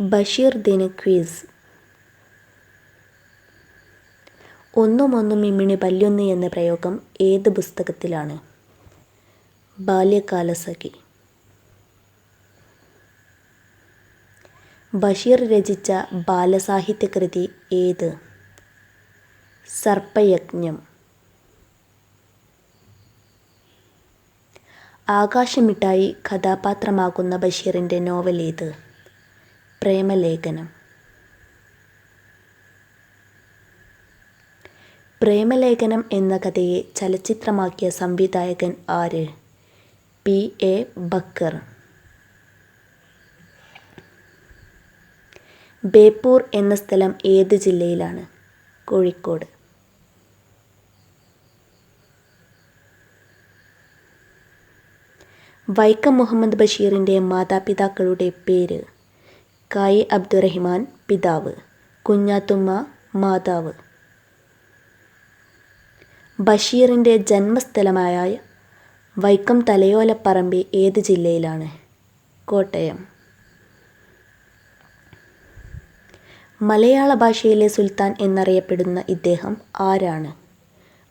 ബഷീർ ദിന ക്വീസ്. ഒന്നും ഒന്നും ഇമ്മിണി പല്ലൊന്ന് എന്ന പ്രയോഗം ഏത് പുസ്തകത്തിലാണ്? ബാല്യകാലസഖി ബഷീർ രചിച്ച ബാലസാഹിത്യകൃതി ഏത്? സർപ്പയജ്ഞം. ആകാശമിട്ടായി കഥാപാത്രമാകുന്ന ബഷീറിന്റെ നോവൽ ഏത്? പ്രേമലേഖനം. പ്രേമലേഖനം എന്ന കഥയെ ചലച്ചിത്രമാക്കിയ സംവിധായകൻ ആര്? പി. എ. ബക്കർ. ബേപ്പൂർ എന്ന സ്ഥലം ഏത് ജില്ലയിലാണ്? കോഴിക്കോട്. വൈക്കം മുഹമ്മദ് ബഷീറിന്റെ മാതാപിതാക്കളുടെ പേര് കായി അബ്ദുറഹിമാൻ പിതാവ് കുഞ്ഞാത്തുമ്മ മാതാവ്. ബഷീറിന്റെ ജന്മസ്ഥലമായ വൈക്കം തലയോലപ്പറമ്പ് ഏത് ജില്ലയിലാണ്? കോട്ടയം. മലയാള ഭാഷയിലെ സുൽത്താൻ എന്നറിയപ്പെടുന്ന ഇദ്ദേഹം ആരാണ്?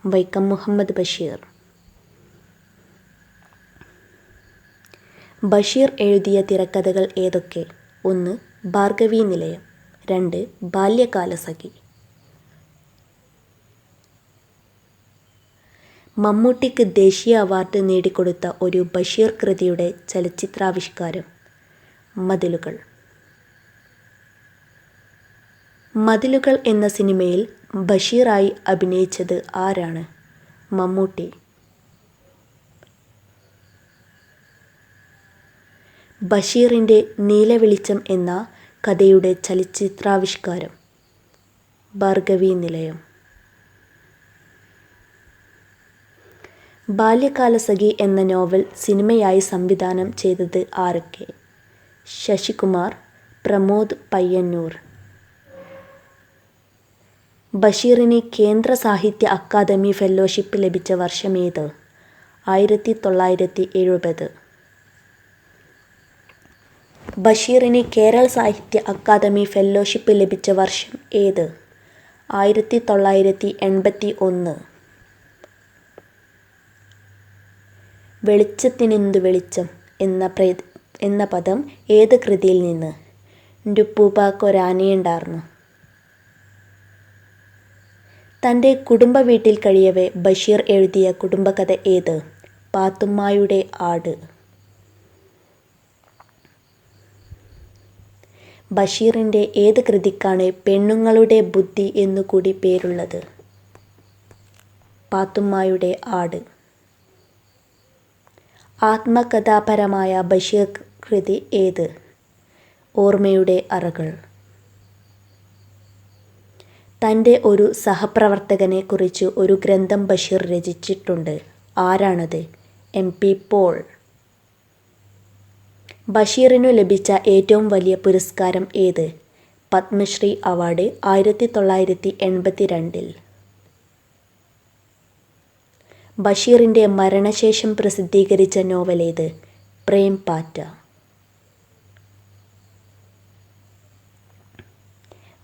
വൈക്കം മുഹമ്മദ് ബഷീർ. ബഷീർ എഴുതിയ തിരക്കഥകൾ ഏതൊക്കെ? ഒന്ന് ഭാർഗവീ നിലയം രണ്ട് ബാല്യകാലസഖി. മമ്മൂട്ടിക്ക് ദേശീയ അവാർഡ് നേടിക്കൊടുത്ത ഒരു ബഷീർ കൃതിയുടെ ചലച്ചിത്രാവിഷ്കാരം മതിലുകൾ. മതിലുകൾ എന്ന സിനിമയിൽ ബഷീറായി അഭിനയിച്ചത് ആരാണ്? മമ്മൂട്ടി. ബഷീറിന്റെ നീലവെളിച്ചം എന്ന കഥയുടെ ചലച്ചിത്രാവിഷ്കാരം. ഭാർഗവീ നിലയം. ബാല്യകാലസഖി എന്ന നോവൽ സിനിമയായി സംവിധാനം ചെയ്തത് ആരൊക്കെ? ശശികുമാർ പ്രമോദ് പയ്യന്നൂർ. ബഷീറിന് കേന്ദ്ര സാഹിത്യ അക്കാദമി ഫെലോഷിപ്പ് ലഭിച്ച വർഷമേത്? ആയിരത്തി തൊള്ളായിരത്തി എഴുപത്. ബഷീറിന് കേരള സാഹിത്യ അക്കാദമി ഫെല്ലോഷിപ്പ് ലഭിച്ച വർഷം ഏത്? ആയിരത്തി തൊള്ളായിരത്തി എൺപത്തി ഒന്ന് വെളിച്ചത്തിനെന്തു വെളിച്ചം എന്ന പ്ര എന്ന പദം ഏത് കൃതിയിൽ നിന്ന്? ടുപ്പൂപ്പാക്കൊരാനയുണ്ടാർന്നു തന്റെ കുടുംബ വീട്ടിൽ കഴിയവേ ബഷീർ എഴുതിയ കുടുംബകഥ ഏത്? പാത്തുമ്മായുടെ ആട്. ബഷീറിന്റെ ഏത് കൃതിക്കാണ് പെണ്ണുങ്ങളുടെ ബുദ്ധി എന്നുകൂടി പേരുള്ളത്? പാത്തുമ്മയുടെ ആട്. ആത്മകഥാപരമായ ബഷീർ കൃതി ഏത്? ഓർമ്മയുടെ അറകൾ. തന്റെ ഒരു സഹപ്രവർത്തകനെ കുറിച്ച് ഒരു ഗ്രന്ഥം ബഷീർ രചിച്ചിട്ടുണ്ട്. ആരാണത്? M P Paul. ബഷീറിനു ലഭിച്ച ഏറ്റവും വലിയ പുരസ്കാരം ഏത്? പത്മശ്രീ അവാർഡ് ആയിരത്തി തൊള്ളായിരത്തി എൺപത്തി രണ്ടിൽ ബഷീറിന്റെ മരണശേഷം പ്രസിദ്ധീകരിച്ച നോവലേത് പ്രേം പാറ്റ.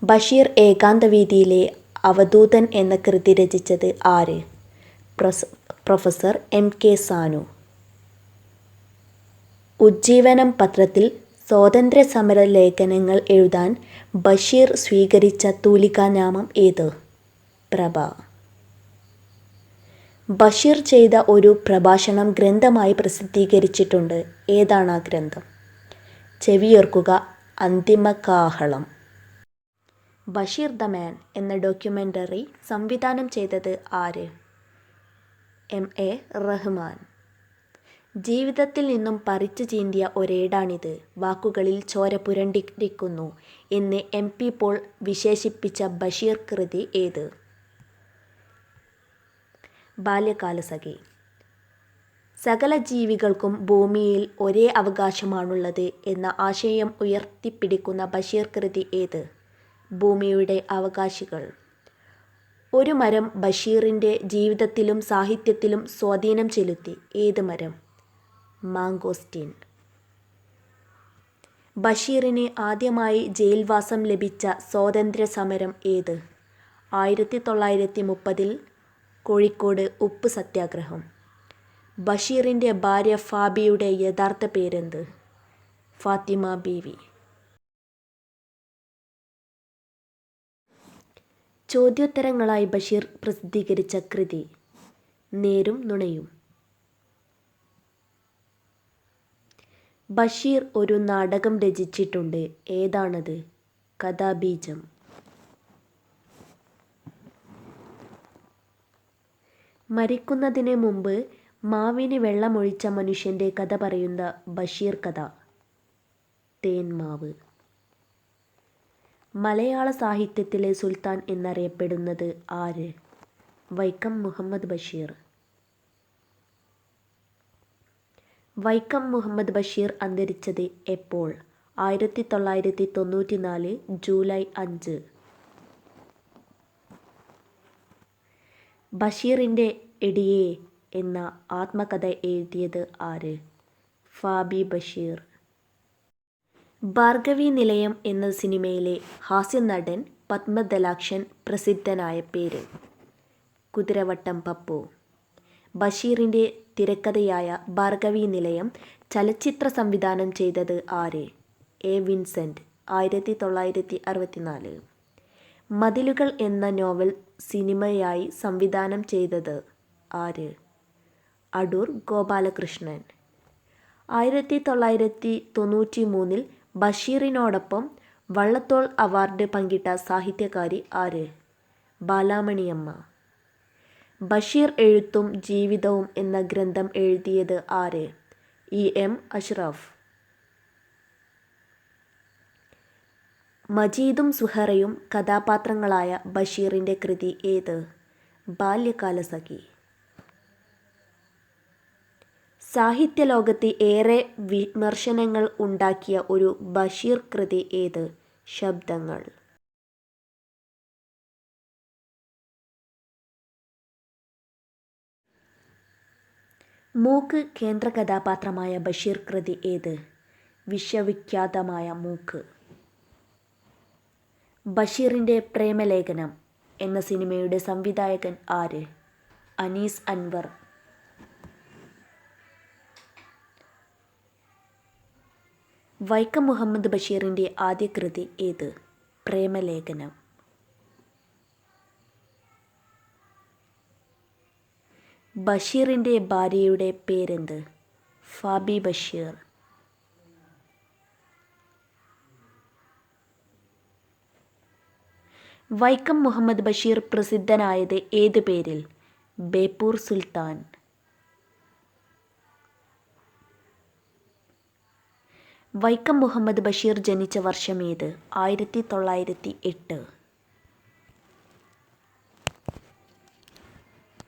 ബഷീർ ഏകാന്തവീതിയിലെ അവധൂതൻ എന്ന കൃതി രചിച്ചത് ആര്? Professor M K Sanu. Ujjeevanam പത്രത്തിൽ സ്വാതന്ത്ര്യ സമര ലേഖനങ്ങൾ എഴുതാൻ ബഷീർ സ്വീകരിച്ച തൂലികാനാമം ഏത്? പ്രഭ. ബഷീർ ചെയ്ത ഒരു പ്രഭാഷണം ഗ്രന്ഥമായി പ്രസിദ്ധീകരിച്ചിട്ടുണ്ട്. ഏതാണ് ആ ഗ്രന്ഥം? ചെവിയോർക്കുക. അന്തിമകാഹളം. ബഷീർ ദ മാൻ എന്ന ഡോക്യുമെന്ററി സംവിധാനം ചെയ്തത് ആര്? എം. എ. റഹ്മാൻ. ജീവിതത്തിൽ നിന്നും പറിച്ചു ചീന്തിയ ഒരേടാണിത്. വാക്കുകളിൽ ചോര പുരണ്ടിരിക്കുന്നു എന്ന് എം പി പോൾ വിശേഷിപ്പിച്ച ബഷീർ കൃതി ഏത്? ബാല്യകാലസഖി. സകല ജീവികൾക്കും ഭൂമിയിൽ ഒരേ അവകാശമാണുള്ളത് എന്ന ആശയം ഉയർത്തിപ്പിടിക്കുന്ന ബഷീർ കൃതി ഏത്? ഭൂമിയുടെ അവകാശികൾ. ഒരു മരം ബഷീറിന്റെ ജീവിതത്തിലും സാഹിത്യത്തിലും സ്വാധീനം ചെലുത്തി. ഏത് മരം? മാങ്കോസ്റ്റീൻ. ബഷീറിന് ആദ്യമായി ജയിൽവാസം ലഭിച്ച സ്വാതന്ത്ര്യ സമരം ഏത്? ആയിരത്തി തൊള്ളായിരത്തി മുപ്പതിൽ കോഴിക്കോട് ഉപ്പ് സത്യാഗ്രഹം. ബഷീറിന്റെ ഭാര്യ ഫാബിയുടെ യഥാർത്ഥ പേരെന്ത്? ഫാത്തിമ ബീവി. ചോദ്യോത്തരങ്ങളായി ബഷീർ പ്രസിദ്ധീകരിച്ച കൃതി നേരും നുണയും. ബഷീർ ഒരു നാടകം രചിച്ചിട്ടുണ്ട്. ഏതാണത്? കഥാബീജം. മരിക്കുന്നതിന് മുമ്പ് മാവിന് വെള്ളമൊഴിച്ച മനുഷ്യന്റെ കഥ പറയുന്ന ബഷീർ കഥ. തേന്മാവ് മലയാള സാഹിത്യത്തിലെ സുൽത്താൻ എന്നറിയപ്പെടുന്നത് ആര്? വൈക്കം മുഹമ്മദ് ബഷീർ. വൈക്കം മുഹമ്മദ് ബഷീർ അന്തരിച്ചത് എപ്പോൾ? ആയിരത്തി തൊള്ളായിരത്തി തൊണ്ണൂറ്റി നാല് ജൂലൈ അഞ്ച്. ബഷീറിന്റെ എടിയെ എന്ന ആത്മകഥ എഴുതിയത് ആര്? ഫാബി ബഷീർ. ഭാർഗവി നിലയം എന്ന സിനിമയിലെ ഹാസ്യനടൻ പത്മദലാക്ഷൻ പ്രസിദ്ധനായ പേര്. കുതിരവട്ടം പപ്പു. ബഷീറിന്റെ തിരക്കഥയായ ഭാർഗവി നിലയം ചലച്ചിത്ര സംവിധാനം ചെയ്തത് ആര്? എ. വിൻസെന്റ് ആയിരത്തി തൊള്ളായിരത്തി അറുപത്തിനാല് മതിലുകൾ എന്ന നോവൽ സിനിമയായി സംവിധാനം ചെയ്തത് ആര്? അടൂർ ഗോപാലകൃഷ്ണൻ. ആയിരത്തി തൊള്ളായിരത്തി തൊണ്ണൂറ്റി മൂന്നിൽ ബഷീറിനോടൊപ്പം വള്ളത്തോൾ അവാർഡ് പങ്കിട്ട സാഹിത്യകാരി ആര്? ബാലാമണിയമ്മ. ബഷീർ എഴുത്തും ജീവിതവും എന്ന ഗ്രന്ഥം എഴുതിയത് ആര്? ഇ. എം. അഷ്റഫ്. മജീദും സുഹറയും കഥാപാത്രങ്ങളായ ബഷീറിന്റെ കൃതി ഏത്? ബാല്യകാലസഖി സാഹിത്യലോകത്ത് ഏറെ വിമർശനങ്ങൾ ഉണ്ടാക്കിയ ഒരു ബഷീർ കൃതി ഏത്? ശബ്ദങ്ങൾ. മൂക്ക് കേന്ദ്ര കഥാപാത്രമായ ബഷീർ കൃതി ഏത്? വിശ്വവിഖ്യാതമായ മൂക്ക്. ബഷീറിന്റെ പ്രേമലേഖനം എന്ന സിനിമയുടെ സംവിധായകൻ ആര്? അനീസ് അൻവർ. വൈക്കം മുഹമ്മദ് ബഷീറിന്റെ ആദ്യ കൃതി ഏത്? പ്രേമലേഖനം. ബഷീറിന്റെ ഭാര്യയുടെ പേരെന്ത്? ഫാബി ബഷീർ. വൈക്കം മുഹമ്മദ് ബഷീർ പ്രസിദ്ധനായത് ഏത് പേരിൽ? ബേപ്പൂർ സുൽത്താൻ. വൈക്കം മുഹമ്മദ് ബഷീർ ജനിച്ച വർഷം ഏത്? ആയിരത്തി തൊള്ളായിരത്തി എട്ട്.